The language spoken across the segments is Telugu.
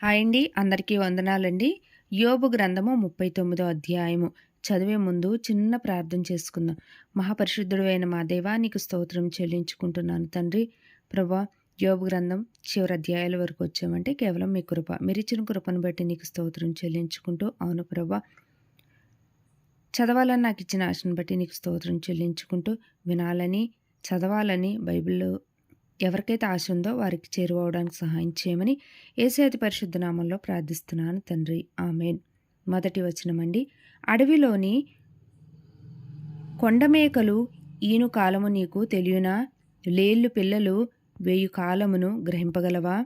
హాయ్ అండి. అందరికీ వందనాలండి. యోబు గ్రంథము ముప్పై తొమ్మిదో అధ్యాయము. చదివే ముందు చిన్న ప్రార్థన చేసుకుందాం. మహాపరిశుద్ధుడు అయిన మా దేవా నీకు స్తోత్రం చెల్లించుకుంటున్నాను తండ్రి. ప్రభా యోబు గ్రంథం చివరి అధ్యాయాల వరకు వచ్చామంటే కేవలం మీ కృప. మీరు ఇచ్చిన కృపను బట్టి నీకు స్తోత్రం చెల్లించుకుంటూ అవును ప్రభా. చదవాలని నాకు ఇచ్చిన ఆశను బట్టి నీకు స్తోత్రం చెల్లించుకుంటూ వినాలని చదవాలని బైబిల్లో ఎవరికైతే ఆశ ఉందో వారికి చేరువవడానికి సహాయం చేయమని ఏసే పరిశుద్ధ నామంలో ప్రార్థిస్తున్నాను తండ్రి. ఆమెన్. మొదటి వచనమండి. అడవిలోని కొండమేకలు ఈను కాలము నీకు తెలియనా? లేళ్ళు పిల్లలు వేయు కాలమును గ్రహింపగలవా?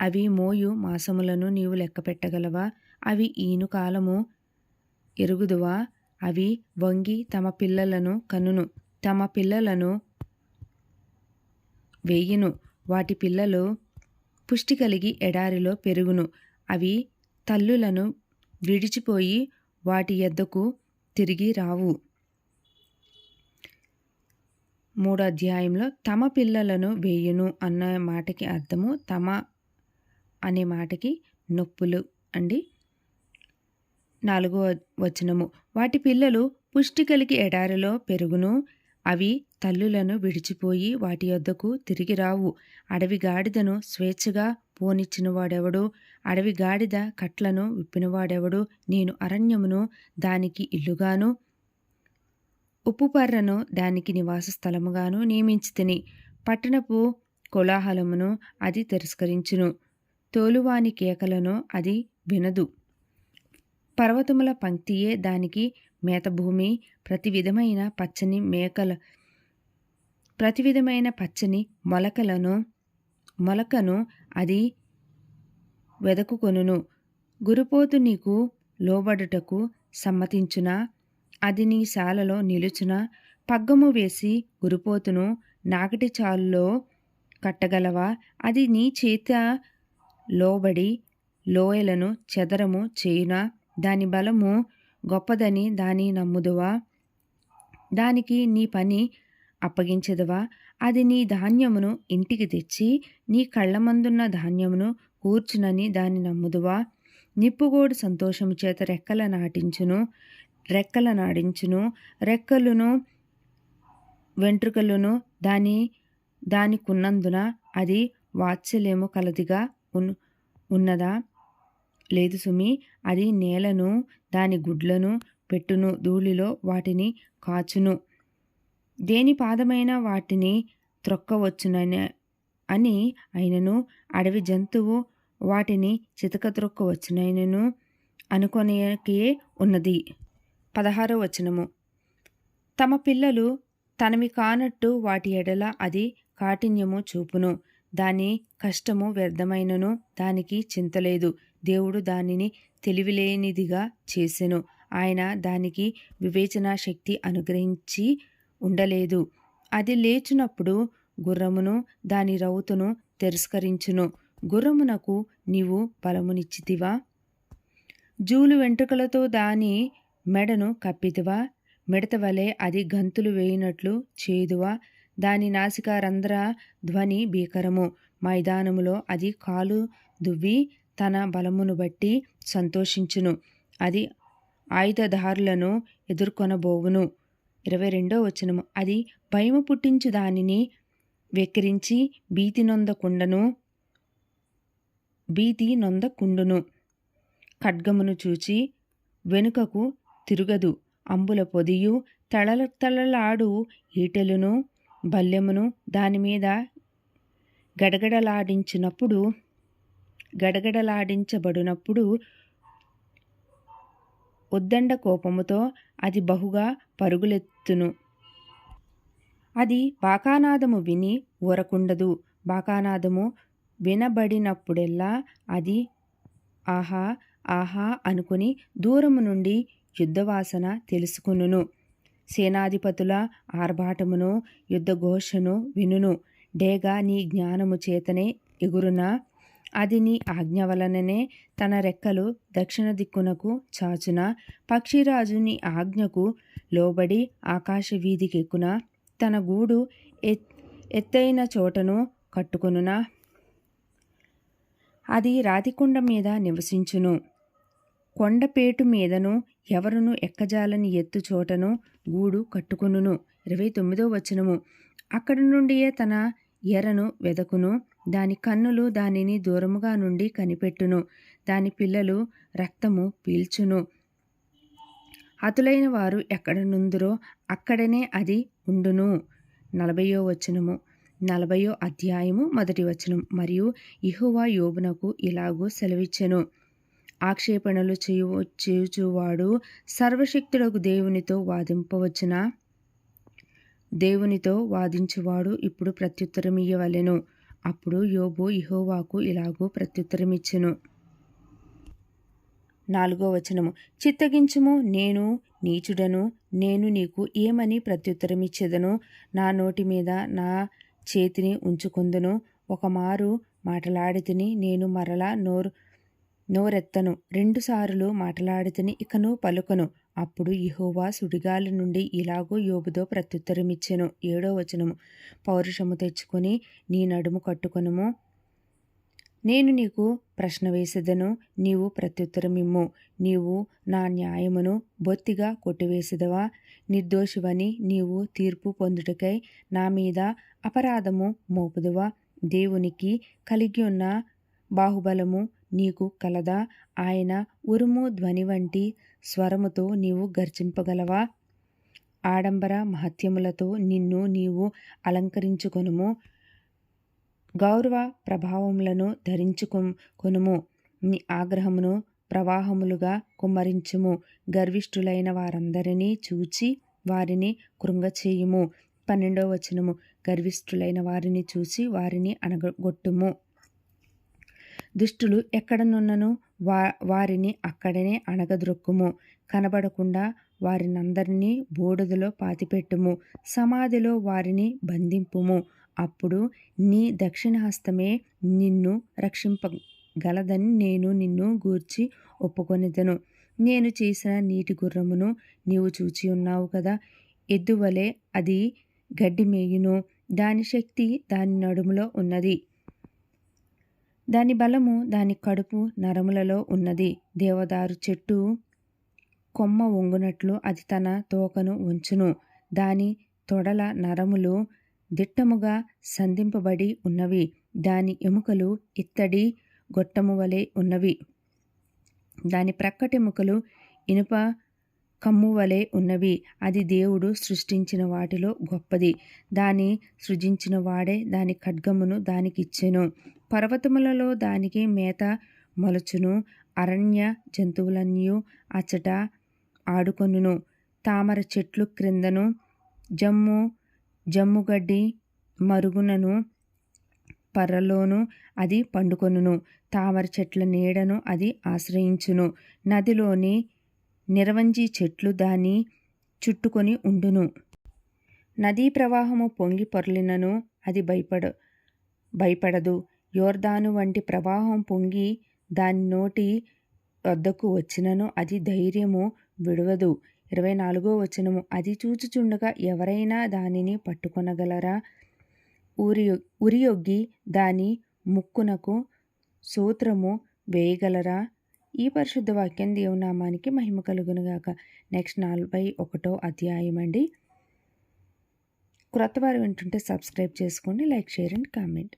అవి మోయు మాసములను నీవు లెక్క పెట్టగలవా? అవి ఈను కాలము ఎరుగుదువా? అవి వంగి తమ పిల్లలను కనును. తమ పిల్లలను వేయును. వాటి పిల్లలు పుష్టి కలిగి ఎడారిలో పెరుగును. అవి తల్లులను విడిచిపోయి వాటి ఎద్దకు తిరిగి రావు. మూడో అధ్యాయంలో తమ పిల్లలను వేయును అన్న మాటకి అర్థము తమ అనే మాటకి నొప్పులు అండి. నాలుగో వచనము. వాటి పిల్లలు పుష్టి కలిగి ఎడారిలో పెరుగును. అవి తల్లులను విడిచిపోయి వాటి యొద్దకు తిరిగి రావు. అడవి గాడిదను స్వేచ్ఛగా పోనిచ్చినవాడెవడు? అడవి గాడిద కట్లను విప్పినవాడెవడు? నేను అరణ్యమును దానికి ఇల్లుగాను ఉప్పుపర్రను దానికి నివాస స్థలముగాను నియమించి తిని పట్టణపు కోలాహలమును అది తిరస్కరించును. తోలువాని కేకలను అది వినదు. పర్వతముల పంక్తియే దానికి మేతభూమి. ప్రతి విధమైన పచ్చని మేకల ప్రతి విధమైన పచ్చని మొలకలను మొలకను అది వెదకుకొనును. గురుపోతు నీకు లోబడుటకు సమ్మతించునా అది నీ శాలలో నిలుచున పగ్గము వేసి గురుపోతును నాగటి చాలులో కట్టగలవా? అది నీ చేత లోబడి లోయలను చెదరము చేయునా? దాని బలము గొప్పదని దాని నమ్ముదువా? దానికి నీ పని అప్పగించదువా? అది నీ ధాన్యమును ఇంటికి తెచ్చి నీ కళ్ళమందున్న ధాన్యమును కూర్చునని దాన్ని నమ్ముదువా? నిప్పుగోడు సంతోషము చేత రెక్కల నాటించును రెక్కల నాడించును రెక్కలును వెంట్రుకలను దాని దానికున్నందున అది వాత్సల్యము కలదిగా ఉన్ ఉన్నదా? లేదు సుమి అది నేలను దాని గుడ్లను పెట్టును ధూళిలో వాటిని కాచును. దేని పాదమైన వాటిని త్రొక్కవచ్చునని అని అయినను అడవి జంతువు వాటిని చితక త్రొక్కవచ్చునైనను అనుకొనేకే ఉన్నది. పదహారో వచనము. తమ పిల్లలు తనవి కానట్టు వాటి ఎడల అది కాఠిన్యము చూపును. దాని కష్టము వ్యర్థమైనను దానికి చింతలేదు. దేవుడు దానిని తెలివిలేనిదిగా చేసెను. ఆయన దానికి వివేచనా శక్తి అనుగ్రహించి ఉండలేదు. అది లేచినప్పుడు గుర్రమును దాని రౌతును తిరస్కరించును. గుర్రమునకు నీవు బలమునిచ్చితివా? జూలు వెంట్రుకలతో దాని మెడను కప్పితివా? మిడత వలె అది గంతులు వేయినట్లు చేదువా? దాని నాసిక రంధ్ర ధ్వని భీకరము. మైదానములో అది కాలు దువ్వి తన బలమును బట్టి సంతోషించును. అది ఆయుధదారులను ఎదుర్కొనబోవును. ఇరవై రెండో వచనము. అది భయము పుట్టించు దానిని వెక్కిరించి భీతి నొందకుండను భీతి నొందకుండును. ఖడ్గమును చూచి వెనుకకు తిరుగదు. అంబుల పొదియు తళల తళలాడు ఈటెలును బల్యమును దానిమీద గడగడలాడించినప్పుడు గడగడలాడించబడినప్పుడు ఉద్దండ కోపముతో అది బహుగా పరుగులెత్తును. అది బాకానాదము విని ఊరకుండదు. బాకానాదము వినబడినప్పుడెల్లా అది ఆహా ఆహా అనుకుని దూరము నుండి యుద్ధవాసన తెలుసుకును సేనాధిపతుల ఆర్భాటమును యుద్ధఘోషను వినును. డేగా నీ జ్ఞానము చేతనే ఎగురునా? అది నీ ఆజ్ఞ వలననే తన రెక్కలు దక్షిణ దిక్కునకు చాచున పక్షిరాజు నీ ఆజ్ఞకు లోబడి ఆకాశ వీధికెక్కున తన గూడు ఎత్ ఎత్తైన చోటను కట్టుకొనునా. అది రాతికొండ మీద నివసించును. కొండపేటు మీదను ఎవరును ఎక్కజాలని ఎత్తు చోటను గూడు కట్టుకును ఇరవై తొమ్మిదో వచనము. అక్కడి నుండియే తన ఎరను వెదకును. దాని కన్నులు దానిని దూరముగా నుండి కనిపెట్టును. దాని పిల్లలు రక్తము పీల్చును. హతులైన వారు ఎక్కడ నుందురో అక్కడనే అది ఉండును. నలభయో వచనము. నలభయో అధ్యాయము మొదటి వచనం. మరియు ఇహువా యోబునకు ఇలాగూ సెలవిచ్చెను. ఆక్షేపణలు చేయు చేయుచువాడు సర్వశక్తులకు దేవునితో వాదింపవచ్చునా? దేవునితో వాదించువాడు ఇప్పుడు ప్రత్యుత్తరం ఇయ్యవలెను అప్పుడు యోబు ఇహోవాకు ఇలాగూ ప్రత్యుత్తరమిచ్చెను. నాలుగో వచనము. చిత్తగించుము నేను నీచుడను నేను నీకు ఏమని ప్రత్యుత్తరమిచ్చేదను? నా నోటి మీద నా చేతిని ఉంచుకుందును. ఒక మారు మాటలాడితిని నేను మరలా నోరు నోరెత్తను. రెండుసార్లు మాటలాడితిని ఇకను పలుకను. అప్పుడు ఇహోవా సుడిగాలి నుండి ఇలాగూ యోబుతో ప్రత్యుత్తరమిచ్చెను. ఏడో వచనము. పౌరుషము తెచ్చుకొని నీ నడుము కట్టుకొనుము. నేను నీకు ప్రశ్న వేసేదను. నీవు ప్రత్యుత్తరమిమ్ము. నీవు నా న్యాయమును బొత్తిగా కొట్టివేసేదవా? నిర్దోషివని నీవు తీర్పు పొందుటకై నా మీద అపరాధము మోపుదువా? దేవునికి కలిగి ఉన్న బాహుబలము నీకు కలదా. ఆయన ఉరుము ధ్వని వంటి స్వరముతో నీవు గర్జింపగలవా? ఆడంబర మహత్యములతో నిన్ను నీవు అలంకరించుకొనుము. గౌరవ ప్రభావములను ధరించుకొనుము నీ ఆగ్రహమును ప్రవాహములుగా కుమ్మరించుము. గర్విష్ఠులైన వారందరినీ చూచి వారిని కృంగచేయుము. పన్నెండవ వచనము. గర్విష్ఠులైన వారిని చూసి వారిని అనగొట్టుము దుష్టులు ఎక్కడనున్నను? వా వారిని అక్కడనే అణగద్రొక్కుము కనబడకుండా వారినందరినీ బూడిదలో పాతిపెట్టుము. సమాధిలో వారిని బంధింపుము. అప్పుడు నీ దక్షిణహస్తమే నిన్ను రక్షింపగలదని నేను నిన్ను గూర్చి ఒప్పుకొనిదను. నేను చేసిన నీటి గుర్రమును నీవు చూచి ఉన్నావు కదా? ఎద్దువలే అది గడ్డి మేయును దాని శక్తి దాని నడుములో ఉన్నది. దాని బలము దాని కడుపు నరములలో ఉన్నది. దేవదారు చెట్టు కొమ్మ వంగునట్లు అది తన తోకను ఉంచును. దాని తొడల నరములు దిట్టముగా సంధింపబడి ఉన్నవి. దాని ఎముకలు ఇత్తడి గొట్టము వలె ఉన్నవి. దాని ప్రక్కటెముకలు ఇనుప కమ్ము వలె ఉన్నవి. అది దేవుడు సృష్టించిన వాటిలో గొప్పది. దాని సృజించిన వాడే దాని ఖడ్గమును దానికిచ్చెను. పర్వతములలో దానికి మేత మొలచును అరణ్య జంతువులన్నీ అచ్చట ఆడుకొనును. తామర చెట్లు క్రిందను జమ్ము జమ్ముగడ్డి మరుగునను పర్రలోను అది పండుకొనును. తామర చెట్ల నీడను అది ఆశ్రయించును. నదిలోని నిరవంజి చెట్లు దాన్ని చుట్టుకొని ఉండును. నదీ ప్రవాహము పొంగి పొరలినను అది భయపడ భయపడదు. యోర్దాను వంటి ప్రవాహం పొంగి దాని నోటి వద్దకు వచ్చినను అది ధైర్యము విడవదు. ఇరవై నాలుగో వచనము. అది చూచుచుండగా ఎవరైనా దానిని పట్టుకొనగలరా? ఉరి ఉరియొగ్గి దాని ముక్కునకు సూత్రము వేయగలరా? ఈ పరిశుద్ధ వాక్యం దేవునామానికి మహిమ కలుగునుగాక. నెక్స్ట్ నలభై ఒకటో అధ్యాయం అండి. క్రొత్త వారు వింటుంటే సబ్స్క్రైబ్ చేసుకోండి లైక్ షేర్ అండ్ కామెంట్.